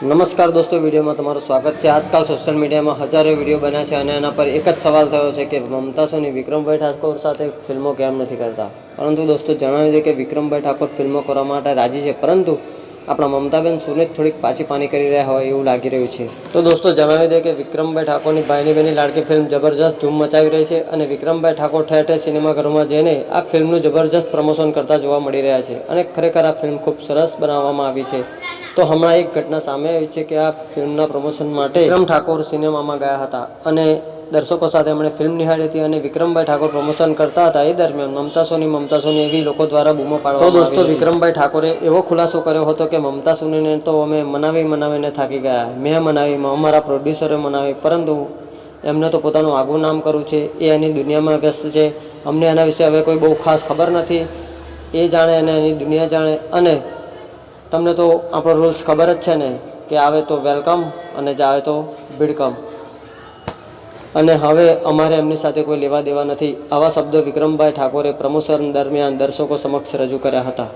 નમસ્કાર દોસ્તો, વિડીયોમાં તમારું સ્વાગત છે. આજકાલ સોશિયલ મીડિયામાં હજારો વીડિયો બન્યા છે અને એના પર એક જ સવાલ થયો છે કે મમતા સોની, વિક્રમભાઈ ઠાકોર સાથે ફિલ્મો કેમ નથી કરતા? પરંતુ દોસ્તો, જણાવી દે કે વિક્રમભાઈ ઠાકોર ફિલ્મો કરવા માટે રાજી છે, પરંતુ આપણા મમતાબેન સુને થોડીક પાછી પાની કરી રહ્યા હોય એવું લાગી રહ્યું છે. તો દોસ્તો, જણાવી દે કે વિક્રમભાઈ ઠાકોરની ભાઈની બહેની લાડકી ફિલ્મ જબરજસ્ત ધૂમ મચાવી રહી છે અને વિક્રમભાઈ ઠાકોર ઠેર ઠેર સિનેમાઘરોમાં જઈને આ ફિલ્મનું જબરજસ્ત પ્રમોશન કરતા જોવા મળી રહ્યા છે અને ખરેખર આ ફિલ્મ ખૂબ સરસ બનાવવામાં આવી છે. તો હમણાં એક ઘટના સામે આવી છે કે આ ફિલ્મના પ્રમોશન માટે વિક્રમ ઠાકોર સિનેમામાં ગયા હતા. અને દર્શકો સાથે એમણે ફિલ્મ નિહાળી હતી અને વિક્રમભાઈ ઠાકોર પ્રમોશન કરતા હતા એ દરમિયાન મમતા સોની મમતા સોની એવી લોકો દ્વારા બૂમો પાડવા તો દોસ્તો વિક્રમભાઈ ઠાકોરે એવો ખુલાસો કર્યો હતો કે મમતા સોનીને તો અમે મનાવી મનાવીને થાકી ગયા. મેં મનાવી અમારા પ્રોડ્યુસરે મનાવી પરંતુ એમને તો પોતાનું આગવું નામ કરવું છે. એ એની દુનિયામાં વ્યસ્ત છે. અમને એના વિશે હવે કોઈ બહુ ખાસ ખબર નથી. એ જાણે અને એની દુનિયા જાણે. અને તમને તો આપણો રૂલ્સ ખબર જ છે ને કે આવે તો વેલકમ અને જાવે તો બિડકમ અને હવે અમારે એમની સાથે કોઈ લેવા દેવા નથી. આવા શબ્દો વિક્રમભાઈ ઠાકોરે પ્રમોશન દરમિયાન દર્શકો સમક્ષ રજૂ કર્યા હતા.